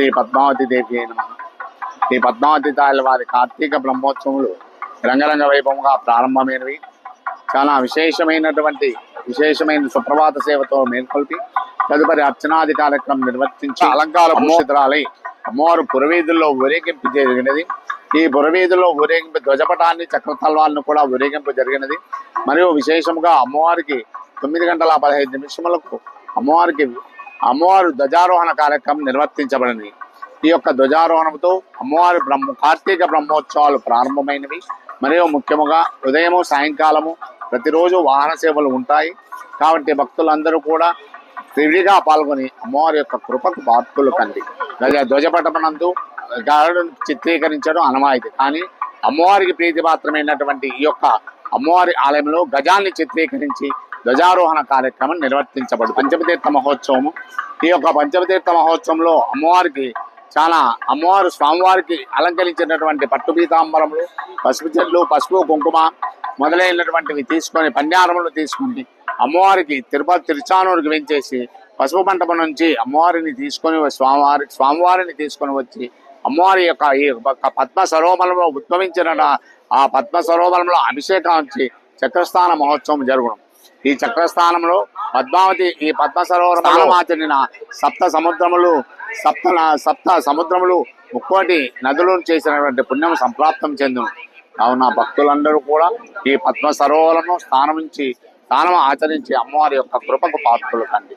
శ్రీ పద్మావతి దేవి అయిన శ్రీ పద్మావతి తాయిల వారి కార్తీక బ్రహ్మోత్సవములు రంగరంగ వైభవంగా ప్రారంభమైనవి. చాలా విశేషమైనటువంటి విశేషమైన సుప్రభాత సేవతో మేల్కొల్పి తదుపరి అర్చనాది కార్యక్రమం నిర్వర్తించి అలంకార భూషితురాలై అమ్మవారు పురవీధుల్లో ఊరేగింపు జరిగినది. ఈ పురవీధుల్లో ఊరేగింపు ధ్వజపటాన్ని చక్రతల్వాలను కూడా ఊరేగింపు జరిగినది. మరియు విశేషముగా అమ్మవారికి తొమ్మిది గంటల పదహైదు నిమిషములకు అమ్మవారికి అమ్మవారు ధ్వజారోహణ కార్యక్రమం నిర్వర్తించబడింది. ఈ యొక్క ధ్వజారోహణంతో అమ్మవారి బ్రహ్మ కార్తీక బ్రహ్మోత్సవాలు ప్రారంభమైనవి. మరియు ముఖ్యముగా ఉదయము సాయంకాలము ప్రతిరోజు వాహన సేవలు ఉంటాయి. కాబట్టి భక్తులందరూ కూడా విడిగా పాల్గొని అమ్మవారి యొక్క కృపకు పాత్రులు కండి. గజ ధ్వజపటమనందు గారులను చిత్రీకరించడం అనవాయితీ కానీ అమ్మవారికి ప్రీతి పాత్రమైనటువంటి ఈ యొక్క అమ్మవారి ఆలయంలో గజాన్ని చిత్రీకరించి ధ్వజారోహణ కార్యక్రమం నిర్వర్తించబడు పంచమతీర్థ మహోత్సవము. ఈ యొక్క పంచమతీర్థ మహోత్సవంలో అమ్మవారికి చాలా అమ్మవారు స్వామివారికి అలంకరించినటువంటి పట్టు పీతాంబరములు పసుపు చెట్లు పసుపు కుంకుమ మొదలైనటువంటివి తీసుకొని పన్యారములు తీసుకుని అమ్మవారికి తిరుపతి తిరుచానూరుకి వెంచేసి పసుపు మంటపం నుంచి అమ్మవారిని తీసుకొని స్వామివారి స్వామివారిని తీసుకొని వచ్చి అమ్మవారి యొక్క ఈ పద్మ సరోవరంలో ఉద్భవించిన ఆ పద్మ సరోవరంలో అభిషేకం వచ్చి చక్రస్థాన మహోత్సవం జరుగును. ఈ చక్రస్థానంలో పద్మావతి ఈ పద్మ సరోవరం. స్నానమాచరిన సప్త సముద్రములు సప్త సప్త సముద్రములు ముక్కోటి నదులు చేసినటువంటి పుణ్యం సంప్రాప్తం చెందును. కావున భక్తులందరూ కూడా ఈ పద్మ సరోవరము స్నానమించి స్నానం ఆచరించి అమ్మవారి యొక్క కృపకు పాత్రలు కండి.